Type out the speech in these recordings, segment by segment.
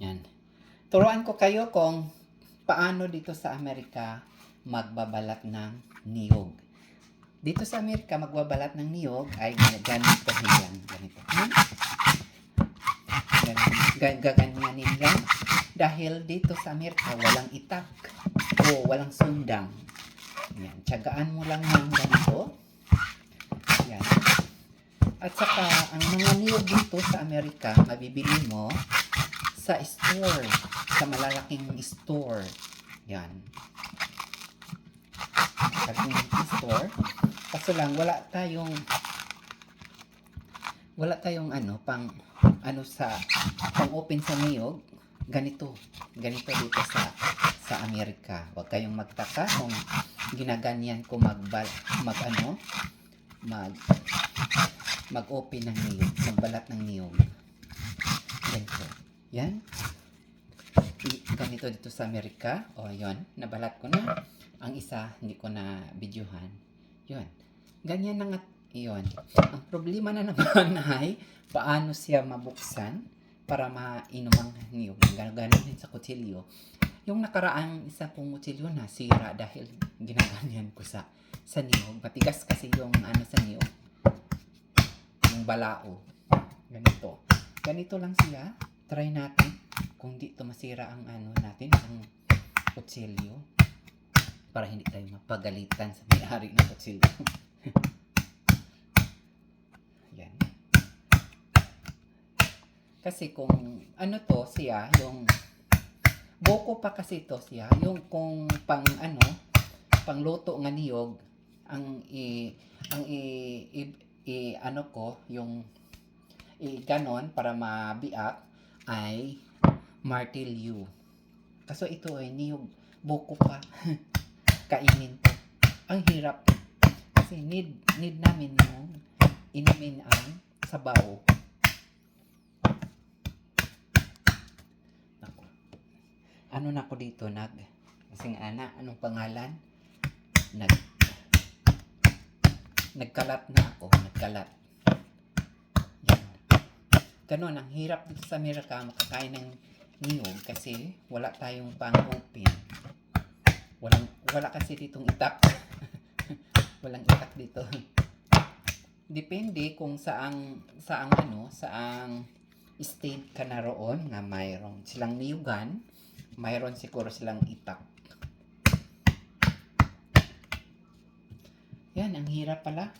Yan. Turuan ko kayo kung paano dito sa Amerika magbabalat ng niyog. Dito sa Amerika, magbabalat ng niyog ay ganito yan. Ganito. Hmm? Gan- Gaganyanin yan. Dahil dito sa Amerika, walang itak o walang sundang. Yan. Tiyagaan mo lang ng ganito. Yan. At saka, ang mga niyog dito sa Amerika, mabibili mo sa store. Sa malalaking store. Yan. Sa store. Kaso lang, wala tayong wala tayong ano, pang ano sa pang open sa niyog. Ganito. Ganito dito sa sa Amerika. Huwag kayong magtaka kung ginaganyan ko mag mag ano mag mag-open ng niyog, magbalat ng niyog. Ganito. Yan. Ganito dito sa Amerika. O, yon Nabalat ko na. Ang isa, hindi ko na videohan. Yun. Ganyan na nga. Yun. Ang problema na naman ay paano siya mabuksan para mainom ang niyog. Ganun din sa kutsilyo. Yung nakaraang isa kong kutsilyo na sira dahil ginaganyan ko sa sa niyog. Matigas kasi yung ano sa niyog. Yung balao. Ganito. Ganito lang siya. Try natin kung di to masira ang ano natin, ang kutsilyo. Para hindi tayo mapagalitan sa may-ari ng kutsilyo. Yan. Kasi kung ano to siya, yung boko pa kasi to siya, yung kung pang ano, pang luto nga niyog, ang i ang i, i, i- ano ko, yung i ganon para mabiak ay martilyo. Kaso ito ay niyog buko pa. Kainin. Ang hirap. Kasi need need namin yung inumin ang sabaw. Nako. Ano na ko dito nag kasing ana anong pangalan? Nag nagkalat na ako, nagkalat. Ganon, ang hirap dito sa Amerika makakain ng niyog kasi wala tayong pang open. Walang, wala kasi ditong itak. Walang itak dito. Depende kung saang, saang ano, saang state ka na roon na mayroon silang niyugan, mayroon siguro silang itak. Yan, ang hirap pala.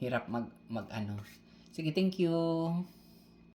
Hirap mag, mag ano. Sige, thank you.